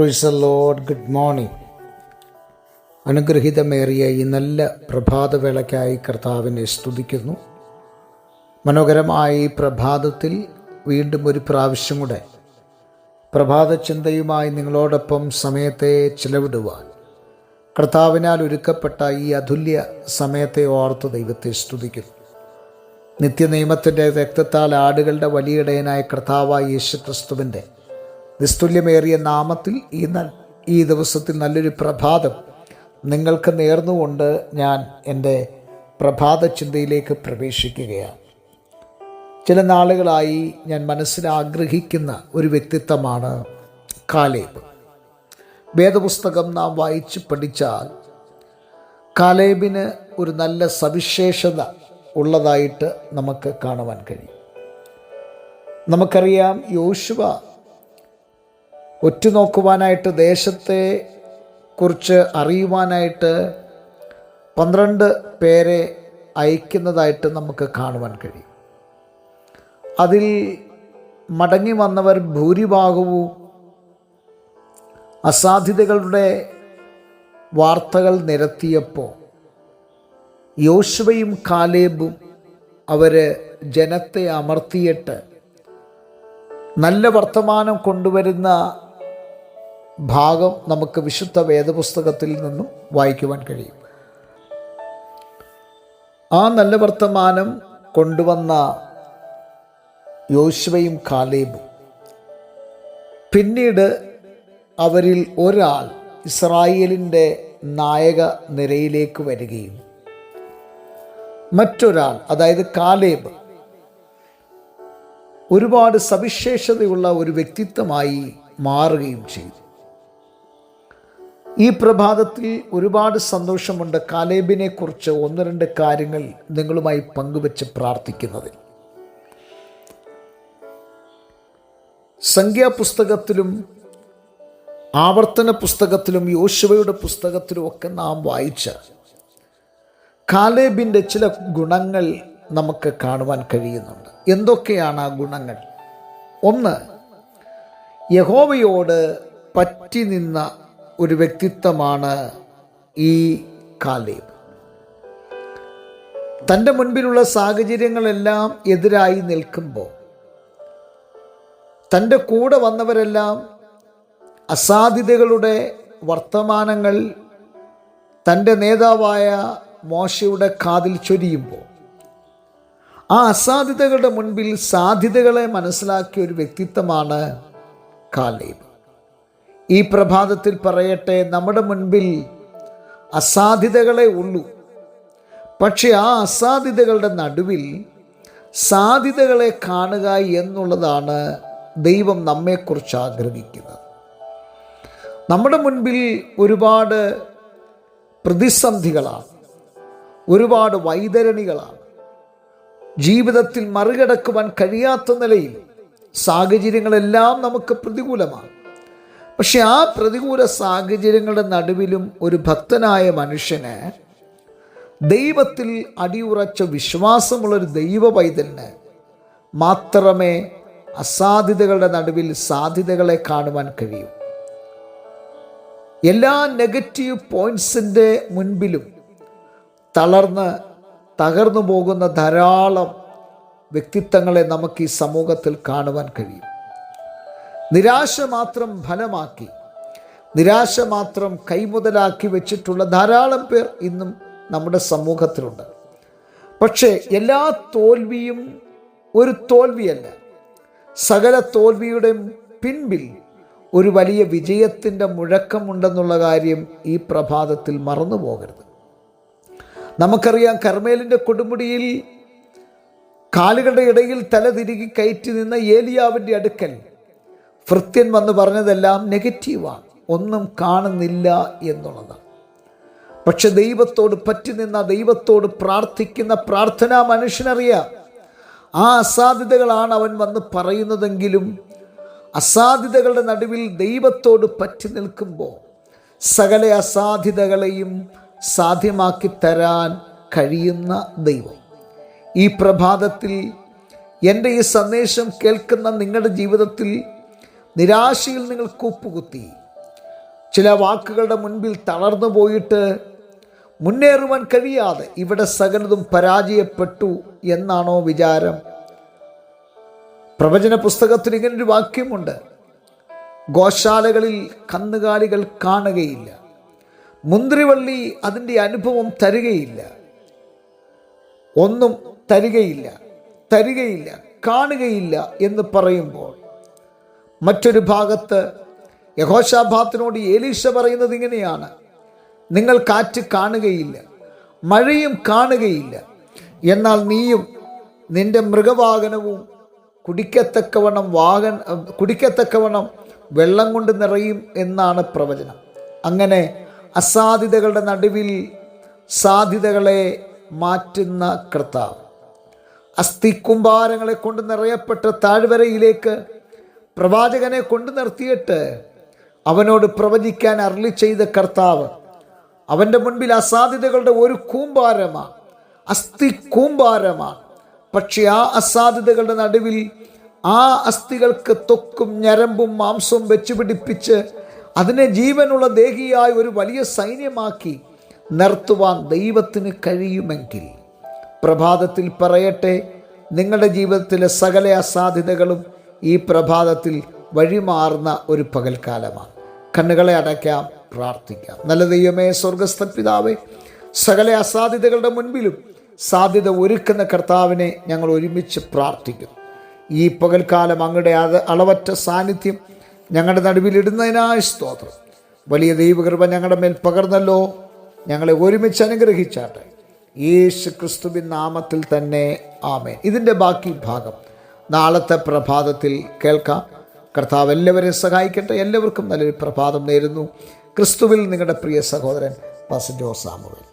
Praise the Lord good morning അനുഗ്രഹീതമേറിയ ഈ നല്ല പ്രഭാതവേളയ്ക്കായി കർത്താവിനെ സ്തുതിക്കുന്നു. മനോഹരമായ ഈ പ്രഭാതത്തിൽ വീണ്ടും ഒരു പ്രാവശ്യം കൂടെ പ്രഭാത ചിന്തയുമായി നിങ്ങളോടൊപ്പം സമയത്തെ ചിലവിടുവാൻ കർത്താവിനാൽ ഒരുക്കപ്പെട്ട ഈ അതുല്യ സമയത്തെ ഓർത്ത് ദൈവത്തെ സ്തുതിക്കുന്നു. നിത്യനിയമത്തിന്റെ രക്തത്താൽ ആടുകളുടെ വലിയിടയനായ കർത്താവായ യേശു ക്രിസ്തുവിന്റെ നിസ്തുല്യമേറിയ നാമത്തിൽ ഈ ഈ ദിവസത്തിൽ നല്ലൊരു പ്രഭാതം നിങ്ങൾക്ക് നേർന്നുകൊണ്ട് ഞാൻ എന്റെ പ്രഭാത ചിന്തയിലേക്ക് പ്രവേശിക്കുകയാണ്. ചില നാളുകളായി ഞാൻ മനസ്സിൽ ആഗ്രഹിക്കുന്ന ഒരു വ്യക്തിത്വമാണ് കാലേബ്. വേദപുസ്തകം നാം വായിച്ച് പഠിച്ചാൽ കാലേബിന് ഒരു നല്ല സവിശേഷത ഉള്ളതായിട്ട് നമുക്ക് കാണുവാൻ കഴിയും. നമുക്കറിയാം യോശുവ ഒറ്റുനോക്കുവാനായിട്ട് ദേശത്തെ കുറിച്ച് അറിയുവാനായിട്ട് പന്ത്രണ്ട് പേരെ അയക്കുന്നതായിട്ട് നമുക്ക് കാണുവാൻ കഴിയും. അതിൽ മടങ്ങി വന്നവർ ഭൂരിഭാഗവും അസാധ്യതകളുടെ വാർത്തകൾ നിരത്തിയപ്പോൾ യോശുവയും കാലേബും അവർ ജനത്തെ അമർത്തിയിട്ട് നല്ല വർത്തമാനം കൊണ്ടുവരുന്ന ഭാഗം നമുക്ക് വിശുദ്ധ വേദപുസ്തകത്തിൽ നിന്നും വായിക്കുവാൻ കഴിയും. ആ നല്ല വർത്തമാനം കൊണ്ടുവന്ന യോശുവയും കാലേബും. പിന്നീട് അവരിൽ ഒരാൾ ഇസ്രായേലിന്റെ നായക നിരയിലേക്ക് വരികയും മറ്റൊരാൾ അതായത് കാലേബ് ഒരുപാട് സവിശേഷതയുള്ള ഒരു വ്യക്തിത്വമായി മാറുകയും ചെയ്തു. ഈ പ്രഭാതത്തിൽ ഒരുപാട് സന്തോഷമുണ്ട് കാലേബിനെ കുറിച്ച് ഒന്ന് രണ്ട് കാര്യങ്ങൾ നിങ്ങളുമായി പങ്കുവെച്ച് പ്രാർത്ഥിക്കുന്നതിൽ. സംഖ്യാപുസ്തകത്തിലും ആവർത്തന പുസ്തകത്തിലും യോശുവയുടെ പുസ്തകത്തിലും ഒക്കെ നാം വായിച്ച കാലേബിന്റെ ചില ഗുണങ്ങൾ നമുക്ക് കാണുവാൻ കഴിയുന്നുണ്ട്. എന്തൊക്കെയാണ് ആ ഗുണങ്ങൾ? ഒന്ന് യഹോവയോട് പറ്റി നിന്ന ഒരു വ്യക്തിത്വമാണ് ഈ കാലേബ്. തന്റെ മുൻപിലുള്ള സാഹചര്യങ്ങളെല്ലാം എതിരായി നിൽക്കുമ്പോൾ തന്റെ കൂടെ വന്നവരെല്ലാം അസാധ്യതകളുടെ വർത്തമാനങ്ങൾ തന്റെ നേതാവായ മോശയുടെ കാതിൽ ചൊരിയുമ്പോൾ ആ അസാധ്യതകളുടെ മുൻപിൽ സാധ്യതകളെ മനസ്സിലാക്കിയ ഒരു വ്യക്തിത്വമാണ് കാലേബ്. ഈ പ്രഭാതത്തിൽ പറയട്ടെ നമ്മുടെ മുൻപിൽ അസാധ്യതകളെ ഉള്ളൂ. പക്ഷെ ആ അസാധ്യതകളുടെ നടുവിൽ സാധ്യതകളെ കാണുക എന്നുള്ളതാണ് ദൈവം നമ്മെക്കുറിച്ച് ആഗ്രഹിക്കുന്നത്. നമ്മുടെ മുൻപിൽ ഒരുപാട് പ്രതിസന്ധികളാണ് ഒരുപാട് വൈതരണികളാണ്. ജീവിതത്തിൽ മറികടക്കുവാൻ കഴിയാത്ത നിലയിൽ സാഹചര്യങ്ങളെല്ലാം നമുക്ക് പ്രതികൂലമാണ്. പക്ഷെ ആ പ്രതികൂല സാഹചര്യങ്ങളുടെ നടുവിലും ഒരു ഭക്തനായ മനുഷ്യന് ദൈവത്തിൽ അടിയുറച്ച വിശ്വാസമുള്ളൊരു ദൈവ പൈതലിന് മാത്രമേ അസാധ്യതകളുടെ നടുവിൽ സാധ്യതകളെ കാണുവാൻ കഴിയൂ. എല്ലാ നെഗറ്റീവ് പോയിൻസിന്റെ മുൻപിലും തളർന്ന് തകർന്നു പോകുന്ന ധാരാളം വ്യക്തിത്വങ്ങളെ നമുക്ക് ഈ സമൂഹത്തിൽ കാണുവാൻ കഴിയും. നിരാശ മാത്രം ഫലമാക്കി നിരാശ മാത്രം കൈമുതലാക്കി വെച്ചിട്ടുള്ള ധാരാളം പേർ ഇന്നും നമ്മുടെ സമൂഹത്തിലുണ്ട്. പക്ഷേ എല്ലാ തോൽവിയും ഒരു തോൽവിയല്ല. സകല തോൽവിയുടെ പിൻപിൽ ഒരു വലിയ വിജയത്തിന്റെ മുഴക്കമുണ്ടെന്നുള്ള കാര്യം ഈ പ്രഭാതത്തിൽ മറന്നു പോകരുത്. നമുക്കറിയാം കർമ്മേലിന്റെ കൊടുമുടിയിൽ കാലുകളുടെ ഇടയിൽ തല തിരികി കയറ്റി നിന്ന ഏലിയാവിന്റെ അടുക്കൽ ഭൃത്യൻ വന്ന് പറഞ്ഞതെല്ലാം നെഗറ്റീവാണ്. ഒന്നും കാണുന്നില്ല എന്നുള്ളതാണ്. പക്ഷെ ദൈവത്തോട് പറ്റി നിന്ന ദൈവത്തോട് പ്രാർത്ഥിക്കുന്ന പ്രാർത്ഥന മനുഷ്യനറിയാം. ആ അസാധ്യതകളാണ് അവൻ വന്ന് പറയുന്നതെങ്കിലും അസാധ്യതകളുടെ നടുവിൽ ദൈവത്തോട് പറ്റി നിൽക്കുമ്പോൾ സകല അസാധ്യതകളെയും സാധ്യമാക്കി തരാൻ കഴിയുന്ന ദൈവം. ഈ പ്രഭാതത്തിൽ എന്റെ ഈ സന്ദേശം കേൾക്കുന്ന നിങ്ങളുടെ ജീവിതത്തിൽ നിരാശയിൽ നിങ്ങൾ കൂപ്പുകുത്തി. ചില വാക്കുകളുടെ മുൻപിൽ തളർന്നു പോയിട്ട് മുന്നേറുവാൻ കഴിയാതെ ഇവിടെ സകലതും പരാജയപ്പെട്ടു എന്നാണോ വിചാരം? പ്രവചന പുസ്തകത്തിൽ ഇങ്ങനൊരു വാക്യമുണ്ട്. ഗോശാലകളിൽ കന്നുകാലികൾ കാണുകയില്ല. മുന്തിരിവള്ളി അതിന്റെ അനുഭവം തരികയില്ല. ഒന്നും തരികയില്ല തരികയില്ല കാണുകയില്ല എന്ന് പറയുമ്പോൾ മറ്റൊരു ഭാഗത്ത് യഹോഷാഭാത്തിനോട് ഏലീഷ പറയുന്നത് ഇങ്ങനെയാണ്. നിങ്ങൾ കാറ്റ് കാണുകയില്ല മഴയും കാണുകയില്ല. എന്നാൽ നീയും നിന്റെ മൃഗവാഹനവും കുടിക്കത്തക്കവണ്ണം വാഹൻ കുടിക്കത്തക്കവണ്ണം വെള്ളം കൊണ്ട് നിറയും എന്നാണ് പ്രവചനം. അങ്ങനെ അസാധ്യതകളുടെ നടുവിൽ സാധ്യതകളെ മാറ്റുന്ന കർത്താവ് അസ്ഥിക്കുംഭാരങ്ങളെ കൊണ്ട് നിറയപ്പെട്ട താഴ്വരയിലേക്ക് പ്രവാചകനെ കൊണ്ടു നിർത്തിയിട്ട് അവനോട് പ്രവചിക്കാൻ അരളി ചെയ്ത കർത്താവ് അവന്റെ മുൻപിൽ അസാധ്യതകളുടെ ഒരു കൂമ്പാരമാണ് അസ്ഥി കൂമ്പാരമാണ് പക്ഷെ ആ അസാധ്യതകളുടെ നടുവിൽ ആ അസ്ഥികൾക്ക് തൊക്കും ഞരമ്പും മാംസവും വെച്ച് പിടിപ്പിച്ച് അതിനെ ജീവനുള്ള ദേഹിയായി ഒരു വലിയ സൈന്യമാക്കി നിർത്തുവാൻ ദൈവത്തിന് കഴിയുമെങ്കിൽ. പ്രഭാതത്തിൽ പറയട്ടെ നിങ്ങളുടെ ജീവിതത്തിലെ സകല അസാധ്യതകളും ഈ പ്രഭാതത്തിൽ വഴിമാറുന്ന ഒരു പകൽക്കാലമാണ്. കണ്ണുകളെ അടയ്ക്കാം പ്രാർത്ഥിക്കാം. നല്ല ദൈവമേ സ്വർഗസ്ഥ പിതാവേ സകല അസാധ്യതകളുടെ മുൻപിലും സാധ്യത ഒരുക്കുന്ന കർത്താവിനെ ഞങ്ങൾ ഒരുമിച്ച് പ്രാർത്ഥിക്കുന്നു. ഈ പകൽക്കാലം അങ്ങയുടെ അളവറ്റ സാന്നിധ്യം ഞങ്ങളുടെ നടുവിലിടുന്നതിനായ സ്തോത്രം. വലിയ ദൈവകൃപ ഞങ്ങളുടെ മേൽ പകർന്നല്ലോ. ഞങ്ങളെ ഒരുമിച്ച് അനുഗ്രഹിച്ചാട്ടെ. യേശു ക്രിസ്തുവിൻ നാമത്തിൽ തന്നെ ആമേൻ. ഇതിന്റെ ബാക്കി ഭാഗം നാളത്തെ പ്രഭാതത്തിൽ കേൾക്കാം. കർത്താവ് എല്ലാവരെയും സഹായിക്കട്ടെ. എല്ലാവർക്കും നല്ലൊരു പ്രഭാതം നേരുന്നു. ക്രിസ്തുവിൽ നിങ്ങളുടെ പ്രിയ സഹോദരൻ പാസ ജോസാമുവേൽ സാമുവൽ.